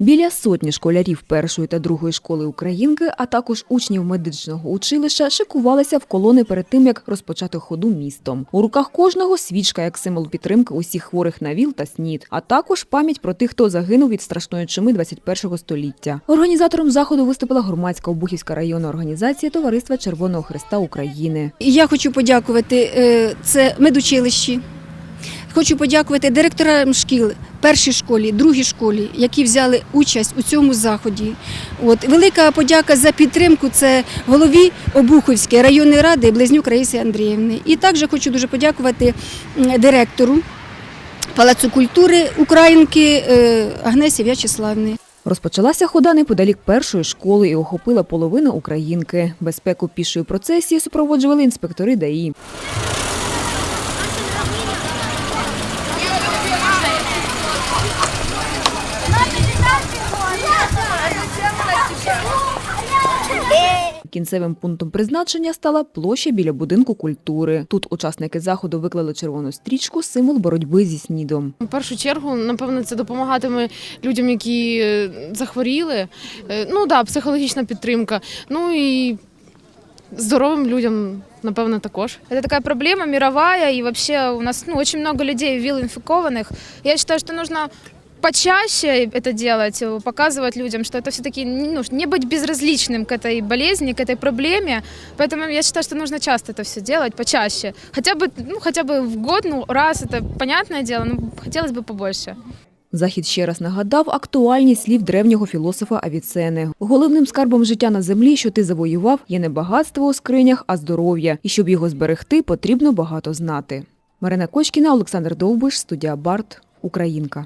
Біля сотні школярів першої та другої школи Українки, а також учнів медичного училища шикувалися в колони перед тим, як розпочати ходу містом. У руках кожного свічка як символ підтримки усіх хворих на ВІЛ та СНІД, а також пам'ять про тих, хто загинув від страшної чуми 21-го століття. Організатором заходу виступила громадська Обухівська районна організація Товариства Червоного Христа України. Я хочу подякувати е, це медучилищі. Хочу подякувати директорам шкіл, першій школі, другій школі, які взяли участь у цьому заході. От велика подяка за підтримку це голові Обухівської районної ради Близнюк Раїси Андріївни. І також хочу дуже подякувати директору Палацу культури Українки е, Агнесі В'ячеславни. Розпочалася хода неподалік першої школи і охопила половину українки. Безпеку пішої процесії супроводжували інспектори ДАІ. Кінцевим пунктом призначення стала площа біля будинку культури. Тут учасники заходу виклали червону стрічку, символ боротьби зі снідом. В першу чергу, напевно, це допомагатиме людям, які е, захворіли. Е, Ну да, психологічна підтримка. Ну і здоровим людям, напевно, також. Это такая проблема мировая, и вообще у нас ну, очень много людей ВИЛ-инфикованных. Я считаю, что нужно почаще это делать, э, показывать людям, что это все-таки ну, не быть безразличным к этой болезни, к этой проблеме. Поэтому я считаю, что нужно часто это все делать, почаще. Хотя бы, ну, хотя бы в год, ну, раз, это понятное дело, но хотелось бы побольше. Захід ще раз нагадав актуальність слів древнього філософа Авіцени. Головним скарбом життя на землі, що ти завоював, є не багатство у скринях, а здоров'я. І щоб його зберегти, потрібно багато знати. Марина Кочкіна, Олександр Довбиш, студія Барт, Українка.